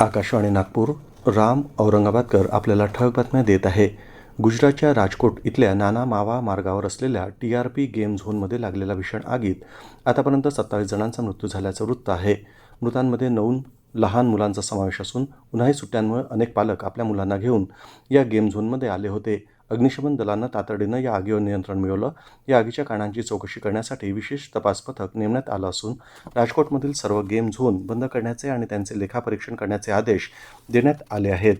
आकाशवाणी नागपूर राम औरंगाबादकर आपल्याला ठळक बातम्या देत आहे. गुजरातच्या राजकोट इथल्या नाना मावा मार्गावर असलेल्या टी आर पी गेम झोनमध्ये लागलेल्या भीषण आगीत आतापर्यंत सत्तावीस जणांचा मृत्यू झाल्याचं वृत्त आहे. मृतांमध्ये नऊ लहान मुलांचा समावेश असून उन्हाळी सुट्ट्यांमुळे अनेक पालक आपल्या मुलांना घेऊन या गेम झोनमध्ये आले होते. अग्निशमन दलानं तातडीनं या आगीवर नियंत्रण मिळवलं. या आगीच्या कारणांची चौकशी करण्यासाठी विशेष तपास पथक नेमण्यात आलं असून राजकोटमधील सर्व गेम झोन बंद करण्याचे आणि त्यांचे लेखापरीक्षण करण्याचे आदेश देण्यात आले आहेत.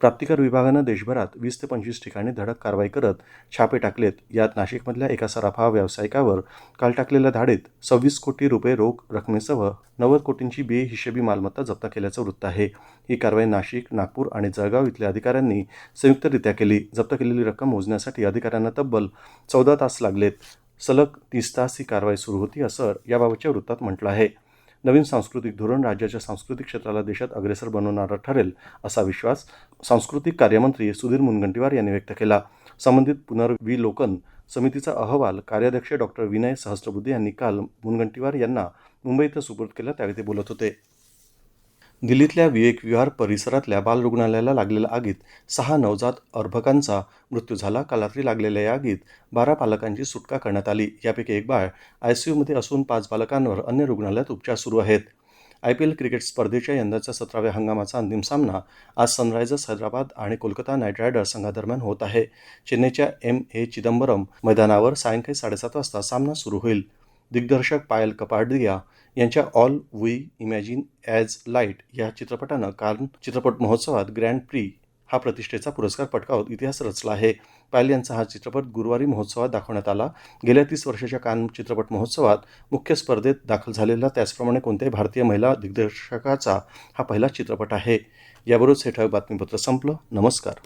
प्राप्तिकर विभागानं देशभरात वीस ते पंचवीस ठिकाणी धडक कारवाई करत छापे टाकलेत. यात नाशिकमधल्या एका सराफा व्यावसायिकावर काल टाकलेल्या धाडीत सव्वीस कोटी रुपये रोख रकमेसह नव्वद कोटींची बेहिशेबी मालमत्ता जप्त केल्याचं वृत्त आहे. ही कारवाई नाशिक नागपूर आणि जळगाव इथल्या अधिकाऱ्यांनी संयुक्तरित्या केली. जप्त केलेली रक्कम मोजण्यासाठी अधिकाऱ्यांना तब्बल चौदा तास लागलेत. सलग तीस तास ही कारवाई सुरू होती असं याबाबतच्या वृत्तात म्हटलं आहे. नवीन सांस्कृतिक धोरण राज्याच्या सांस्कृतिक क्षेत्राला देशात अग्रेसर बनवणारं ठरेल असा विश्वास सांस्कृतिक कार्यमंत्री सुधीर मुनगंटीवार यांनी व्यक्त केला. संबंधित पुनर्विलोकन समितीचा अहवाल कार्याध्यक्ष डॉक्टर विनय सहस्त्रबुद्धे यांनी काल मुनगंटीवार यांना मुंबई इथं सुपूर्द केला त्यावेळी ते बोलत होते. दिल्लीतल्या विवेक विहार परिसरातल्या बाल रुग्णालयाला लागलेल्या आगीत सहा नवजात अर्भकांचा मृत्यू झाला. काल रात्री लागलेल्या या आगीत बारा पालकांची सुटका करण्यात आली. यापैकी एक बाळ आयसीयूमध्ये असून पाच बालकांवर अन्य रुग्णालयात उपचार सुरू आहेत. आय पी एल क्रिकेट स्पर्धेच्या यंदाच्या सतराव्या हंगामाचा अंतिम सामना आज सनरायझर्स हैदराबाद आणि कोलकाता नाईट रायडर्स संघादरम्यान होत आहे. चेन्नईच्या एम ए चिदंबरम मैदानावर सायंकाळी साडेसात वाजता सामना सुरू होईल. दिग्दर्शक पायल कपाडिया यांच्या all we imagine as light या चित्रपटानं काल चित्रपट महोत्सवात ग्रँड प्री हा प्रतिष्ठेचा पुरस्कार पटकावत इतिहास रचला आहे. पायल यांचा हा चित्रपट गुरुवारी महोत्सवात दाखवण्यात आला. गेल्या तीस वर्षाच्या कान चित्रपट महोत्सवात मुख्य स्पर्धेत दाखल झालेला त्याचप्रमाणे कोणत्याही भारतीय महिला दिग्दर्शकाचा हा पहिला चित्रपट आहे. याबरोबरच हे ठळक बातमीपत्र संपलं. नमस्कार.